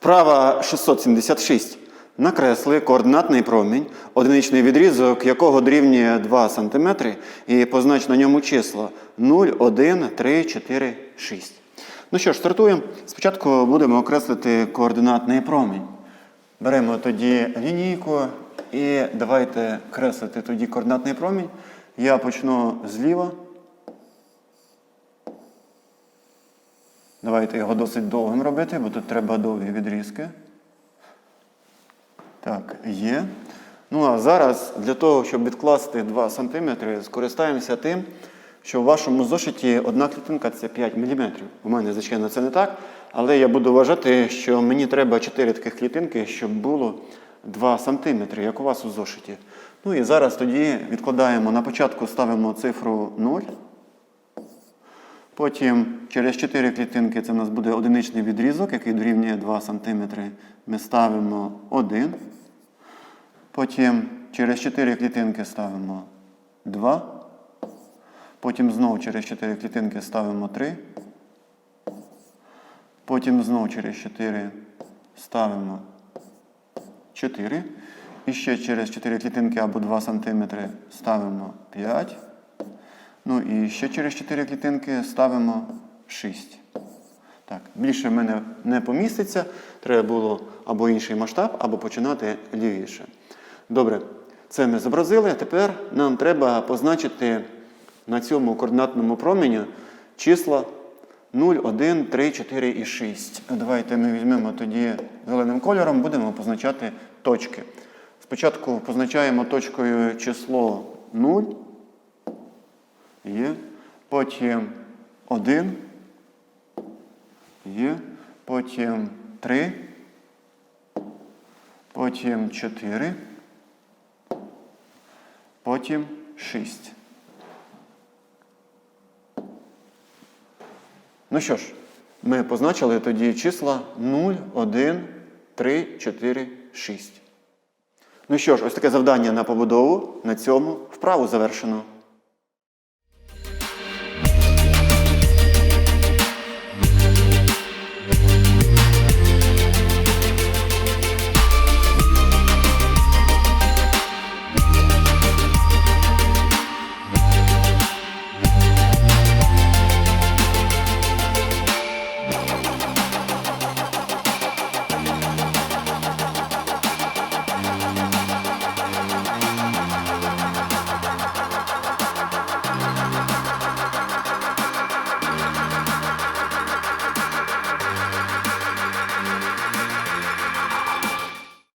Вправа 676. Накресли координатний промінь, одиничний відрізок якого дорівнює 2 см, і познач на ньому числа 0, 1, 3, 4, 6. Ну що ж, стартуємо. Спочатку будемо окреслити координатний промінь. Беремо тоді лінійку і давайте креслити тоді координатний промінь. Я почну зліва. Давайте його досить довгим робити, бо тут треба довгі відрізки. Так, є. Ну а зараз для того, щоб відкласти 2 см, скористаємося тим, що в вашому зошиті одна клітинка це 5 мм. У мене, звичайно, це не так. Але я буду вважати, що мені треба 4 таких клітинки, щоб було 2 см, як у вас у зошиті. Ну і зараз тоді відкладаємо на початку ставимо цифру 0. Потім через 4 клітинки це в нас буде одиничний відрізок, який дорівнює 2 см. Ми ставимо 1. Потім через 4 клітинки ставимо 2. Потім знову через 4 клітинки ставимо 3. Потім знову через 4 ставимо 4. І ще через 4 клітинки або 2 см ставимо 5. Ну і ще через 4 клітинки ставимо 6. Так, більше в мене не поміститься. Треба було або інший масштаб, або починати лівіше. Добре, це ми зобразили. Тепер нам треба позначити на цьому координатному промені числа 0, 1, 3, 4 і 6. Давайте ми візьмемо тоді зеленим кольором, будемо позначати точки. Спочатку позначаємо точкою число 0. Є. Потім 1. Є. Потім 3. Потім 4. Потім 6. Ну що ж, ми позначили тоді числа 0, 1, 3, 4, 6. Ну що ж, ось таке завдання на побудову. На цьому вправу завершено.